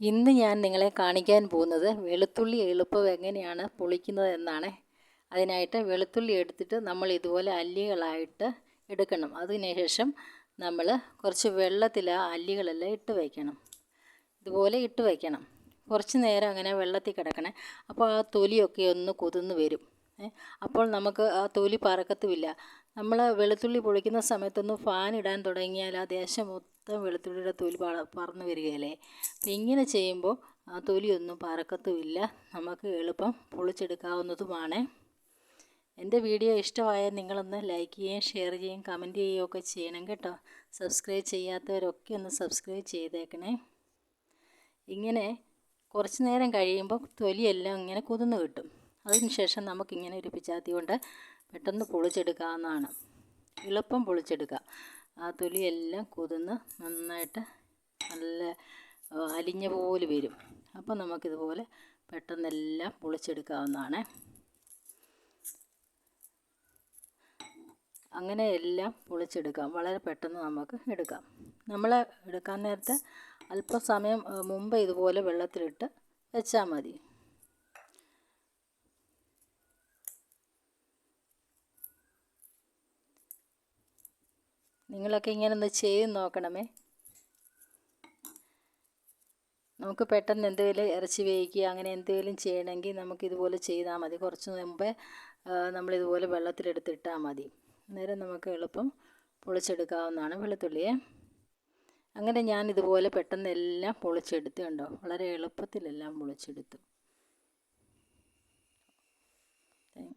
ഇന്ന് ഞാൻ നിങ്ങളെ കാണിക്കാൻ പോകുന്നത് വെളുത്തുള്ളി എളുപ്പം എങ്ങനെയാണ് പൊളിക്കുന്നത് എന്നാണ്. അതിനായിട്ട് വെളുത്തുള്ളി എടുത്തിട്ട് നമ്മൾ ഇതുപോലെ അല്ലികളായിട്ട് എടുക്കണം. അതിനുശേഷം നമ്മൾ കുറച്ച് വെള്ളത്തിൽ ആ അല്ലികളെല്ലാം ഇട്ട് വയ്ക്കണം. ഇതുപോലെ ഇട്ട് വയ്ക്കണം. കുറച്ച് നേരം അങ്ങനെ വെള്ളത്തിൽ കിടക്കണേ. അപ്പോൾ ആ തൊലിയൊക്കെ ഒന്ന് കുതിർന്ന് വരും. അപ്പോൾ നമുക്ക് ആ തൊലി പറക്കത്തുമില്ല. നമ്മൾ വെളുത്തുള്ളി പൊളിക്കുന്ന സമയത്തൊന്ന് ഫാൻ ഇടാൻ തുടങ്ങിയാൽ ആ ദേശം മൊത്തം വെളുത്തുള്ളിയുടെ തൊലി പറന്ന് വരികയല്ലേ? അപ്പം ഇങ്ങനെ ചെയ്യുമ്പോൾ ആ തൊലിയൊന്നും പറക്കത്തുമില്ല. നമുക്ക് എളുപ്പം പൊളിച്ചെടുക്കാവുന്നതുമാണ്. എന്റെ വീഡിയോ ഇഷ്ടമായാൽ നിങ്ങളൊന്ന് ലൈക്ക് ചെയ്യുകയും ഷെയർ ചെയ്യുകയും കമന്റ് ചെയ്യുകയും ഒക്കെ ചെയ്യണം കേട്ടോ. സബ്സ്ക്രൈബ് ചെയ്യാത്തവരൊക്കെ ഒന്ന് സബ്സ്ക്രൈബ് ചെയ്തേക്കണേ. ഇങ്ങനെ കുറച്ച് നേരം കഴിയുമ്പോൾ തൊലിയെല്ലാം ഇങ്ങനെ കുതിർന്ന് കിട്ടും. അതിനുശേഷം നമുക്കിങ്ങനെ ഒരു പിച്ചാത്തി കൊണ്ട് പെട്ടെന്ന് പൊളിച്ചെടുക്കാവുന്നതാണ് എളുപ്പം പൊളിച്ചെടുക്കുക ആ തൊലിയെല്ലാം കുതിർന്ന് നന്നായിട്ട് നല്ല അലിഞ്ഞ പോലെ വരും. അപ്പോൾ നമുക്കിതുപോലെ പെട്ടെന്നെല്ലാം പൊളിച്ചെടുക്കാവുന്നതാണ് അങ്ങനെ എല്ലാം പൊളിച്ചെടുക്കാം. വളരെ പെട്ടെന്ന് നമുക്ക് എടുക്കാം. നമ്മൾ എടുക്കാൻ നേരത്തെ അല്പസമയം മുമ്പ് ഇതുപോലെ വെള്ളത്തിലിട്ട് വെച്ചാൽ മതി. നിങ്ങളൊക്കെ ഇങ്ങനെ ഒന്ന് ചെയ്ത് നോക്കണമേ. നമുക്ക് പെട്ടെന്ന് എന്തെങ്കിലും ഇറച്ചി വേവിക്കുക അങ്ങനെ എന്തെങ്കിലും ചെയ്യണമെങ്കിൽ നമുക്ക് ഇതുപോലെ ചെയ്താൽ മതി. കുറച്ച് മുമ്പേ നമ്മളിതുപോലെ വെള്ളത്തിലെടുത്തിട്ടാൽ മതി. അന്നേരം നമുക്ക് എളുപ്പം പൊളിച്ചെടുക്കാവുന്നതാണ് വെളുത്തുള്ളിയെ. അങ്ങനെ ഞാൻ ഇതുപോലെ പെട്ടെന്ന് എല്ലാം പൊളിച്ചെടുത്തുണ്ടോ വളരെ എളുപ്പത്തിലെല്ലാം പൊളിച്ചെടുത്തു.